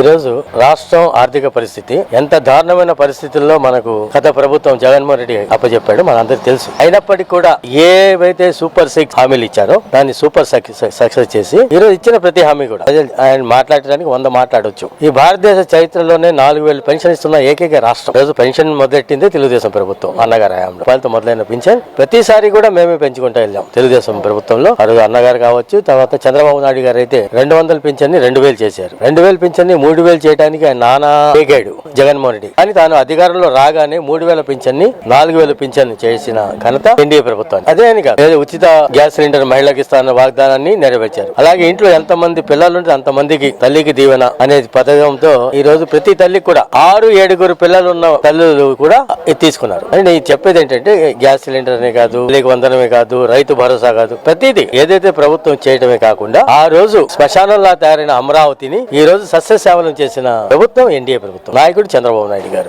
ఈరోజు రాష్ట్రం ఆర్థిక పరిస్థితి ఎంత దారుణమైన పరిస్థితుల్లో మనకు గత ప్రభుత్వం జగన్మోహన్ రెడ్డి అప్పచెప్పాడు మనందరికి తెలుసు. అయినప్పటికీ కూడా ఏవైతే సూపర్ సిక్స్ హామీలు ఇచ్చారో దాన్ని సూపర్ సక్సెస్ చేసి ఈ రోజు ఇచ్చిన ప్రతి హామీ కూడా ఆయన మాట్లాడడానికి వంద మాట్లాడొచ్చు. ఈ భారతదేశ చరిత్రలోనే నాలుగు వేలు పెన్షన్ ఇస్తున్న ఏకైక రాష్ట్రం. రోజు పెన్షన్ మొదలెట్టింది తెలుగుదేశం ప్రభుత్వం అన్నగారు హయాంలో. వాళ్ళతో మొదలైన పెన్షన్ ప్రతిసారి కూడా మేమే పెంచుకుంటూ వెళ్ళాం. తెలుగుదేశం ప్రభుత్వంలో ఆ రోజు అన్నగారు కావచ్చు తర్వాత చంద్రబాబు నాయుడు గారు అయితే రెండు వందల పింఛన్ని రెండు వేలు చేశారు. రెండు వేల పింఛన్ని మూడు వేలు చేయడానికి ఆయన నానా వేగాడు జగన్మోహన్ రెడ్డి. కానీ తాను అధికారంలో రాగానే మూడు వేల పింఛన్ని నాలుగు వేల పింఛన్ చేసిన ఘనత ఎన్డీఏ ప్రభుత్వాన్ని అదే అని కాదు ఉచిత గ్యాస్ సిలిండర్ మహిళలకు ఇస్తానన్న వాగ్దానాన్ని నెరవేర్చారు. అలాగే ఇంట్లో ఎంత మంది పిల్లలు ఉంటే అంత మందికి తల్లికి దీవెన అనే పథకంతో ఈ రోజు ప్రతి తల్లికి కూడా ఆరు ఏడుగురు పిల్లలు ఉన్న తల్లులు కూడా తీసుకున్నారు. అని నేను చెప్పేది ఏంటంటే గ్యాస్ సిలిండర్ అనే కాదు లేక వందనమే కాదు రైతు భరోసా కాదు ప్రతిదీ ఏదైతే ప్రభుత్వం చేయటమే కాకుండా ఆ రోజు శ్మశానంలా తయారైన అమరావతిని ఈ రోజు సస్యశ్యామలం చేసిన ప్రభుత్వం ఎన్డీఏ ప్రభుత్వం. నాయకుడు చంద్రబాబు నాయుడు గారు.